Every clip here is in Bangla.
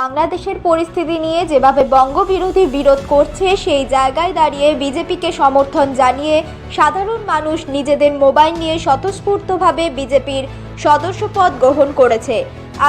বাংলাদেশের পরিস্থিতি নিয়ে যেভাবে বঙ্গবিরোধী বিরোধ করছে, সেই জায়গায় দাঁড়িয়ে বিজেপিকে সমর্থন জানিয়ে সাধারণ মানুষ নিজেদের মোবাইল নিয়ে স্বতঃস্ফূর্তভাবে বিজেপির সদস্যপদ গ্রহণ করেছে।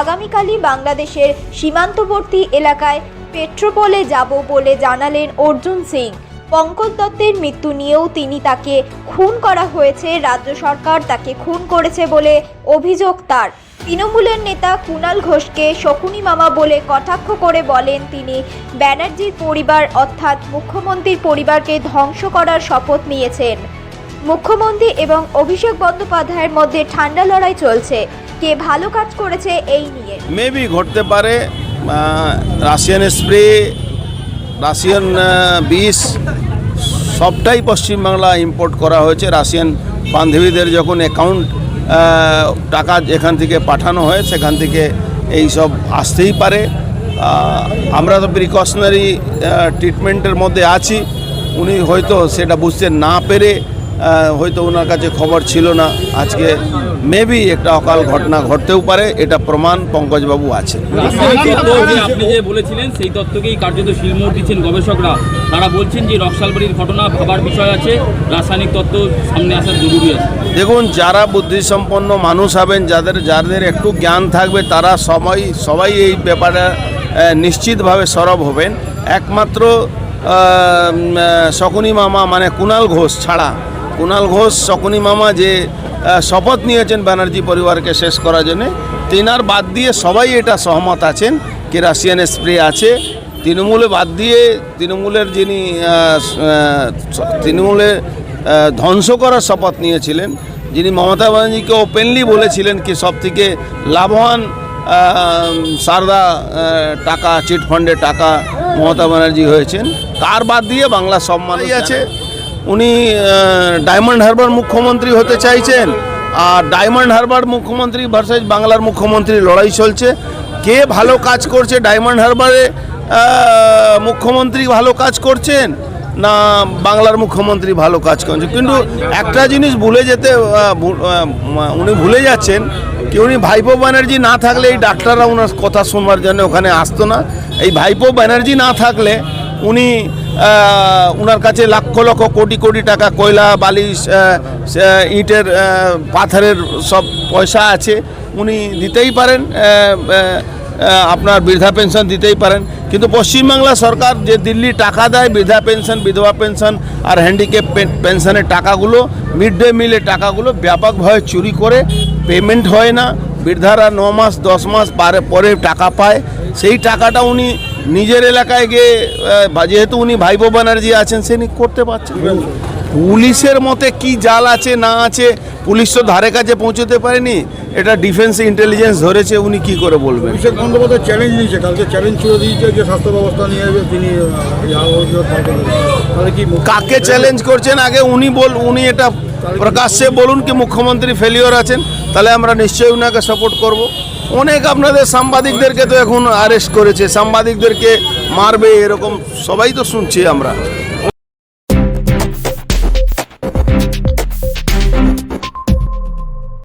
আগামীকালই বাংলাদেশের সীমান্তবর্তী এলাকায় পেট্রোপোলে যাব বলে জানালেন অর্জুন সিং। পঙ্কজ দত্তের মৃত্যু নিয়েও তিনি তাকে খুন করা হয়েছে, রাজ্য সরকার তাকে খুন করেছে বলে অভিযোগ তার। তৃণমূলের নেতা কুণাল ঘোষকে শকুনি মামা বলে কটাক্ষ করে বলেন তিনি, ব্যানার্জির পরিবার অর্থাৎ মুখ্যমন্ত্রীর পরিবারকে ধ্বংস করার শপথ নিয়েছেন। মুখ্যমন্ত্রী এবং অভিষেক বন্দ্যোপাধ্যায়ের মধ্যে ঠান্ডা লড়াই চলছে। কে ভালো কাজ করেছে এই নিয়ে? মেবি ঘটতে পারে রাশিয়ান স্প্রে রাশিয়ান বিষ সবটাই পশ্চিমবাংলা ইম্পোর্ট করা হয়েছে। রাশিয়ান বান্ধবীদের যখন অ্যাকাউন্ট টাকা যেখান থেকে পাঠানো হয়, সেখান থেকে এই সব আসতেই পারে। আমরা তো প্রিকশনারি ট্রিটমেন্টের মধ্যে আছি। উনি হয়তো সেটা বুঝতে না পেরে হয়তো ওনার কাছে খবর ছিল না। আজকে মেবি একটা অকাল ঘটনা ঘটতেও পারে এটা প্রমাণ পঙ্কজবাবু আছে। আপনি যে বলেছিলেন সেই তত্ত্বকেই কার্যত শিলমোহর দিচ্ছেন গবেষকরা। তারা বলছেন যে রক্সালবাড়ির ঘটনা ভাবার বিষয় আছে রাসায়নিক তত্ত্ব সামনে আসার জরুরি আছে। দেখুন যারা বুদ্ধিসম্পন্ন মানুষ হবেন যাদের যাদের একটু জ্ঞান থাকবে তারা সবাই সবাই এই ব্যাপারে নিশ্চিতভাবে সরব হবেন। একমাত্র শকুনি মামা মানে কুণাল ঘোষ ছাড়া কুণাল ঘোষ শকুনি মামা যে শপথ নিয়েছেন ব্যানার্জি পরিবারকে শেষ করার জন্য তেনার বাদ দিয়ে সবাই এটা সহমত আছেন কি রাশিয়ান স্প্রে আছে। তৃণমূলে বাদ দিয়ে তৃণমূলের যিনি আহ, ধ্বংস করার শপথ নিয়েছিলেন যিনি মমতা ব্যানার্জিকে ওপেনলি বলেছিলেন কি সব থেকে লাভবান সারদা টাকা চিটফান্ডে টাকা মমতা ব্যানার্জি হয়েছেন। তার বাদ দিয়ে বাংলা সব মানুষ আছে। উনি ডায়মন্ড হারবার মুখ্যমন্ত্রী হতে চাইছেন। আর ডায়মন্ড হারবার মুখ্যমন্ত্রী ভার্সেস বাংলার মুখ্যমন্ত্রী লড়াই চলছে। কে ভালো কাজ করছে ডায়মন্ড হারবারে? মুখ্যমন্ত্রী ভালো কাজ করছেন না বাংলার মুখ্যমন্ত্রী ভালো কাজ করছে কিন্তু একটা জিনিস ভুলে যেতে উনি ভুলে যাচ্ছেন কি উনি ভাইপো ব্যানার্জি না থাকলে এই ডাক্তাররা ওনার কথা শুনবার জন্য ওখানে আসতো না। এই ভাইপো ব্যানার্জি না থাকলে উনি ওনার কাছে লক্ষ লক্ষ কোটি কোটি টাকা কয়লা বালি ইটের পাথরের সব পয়সা আছে। উনি দিতেই পারেন আপনার বৃদ্ধা পেনশন দিতেই পারেন। কিন্তু পশ্চিমবাংলা সরকার যে দিল্লি টাকা দেয়, বৃদ্ধা পেনশন, বিধবা পেনশন আর হ্যান্ডিক্যাপ পেনশনের টাকাগুলো মিড ডে মিলের টাকাগুলো ব্যাপকভাবে চুরি করে পেমেন্ট হয় না। বৃদ্ধারা ন মাস, দশ মাস পরে টাকা পায়। সেই টাকাটা উনি নিজের এলাকায় গিয়ে যেহেতু উনি ভাইপো ব্যানার্জি আছেন সে করতে পারছেন পুলিশের মতে কি জাল আছে না আছে পুলিশ তো ধারে কাছে পৌঁছতে পারেনি। এটা ডিফেন্স ইন্টেলিজেন্স ধরেছে উনি কি করে বলবেন? অভিষেক বন্দ্যোপাধ্যায় চ্যালেঞ্জ নিয়েছে কালকে চ্যালেঞ্জ ছুড়ে দিয়েছে যে স্বাস্থ্য ব্যবস্থা নিয়ে তিনি কাকে চ্যালেঞ্জ করছেন? আগে উনি বল উনি এটা প্রকাশ্যে বলুন কি মুখ্যমন্ত্রী ফেলিওর আছেন তাহলে আমরা নিশ্চয়ই ওনাকে সাপোর্ট করব। অনেক আপনাদের সাংবাদিকদেরকে তো এখন আরেস্ট করেছে সাংবাদিকদেরকে মারবে এরকম সবাই তো শুনছি আমরা।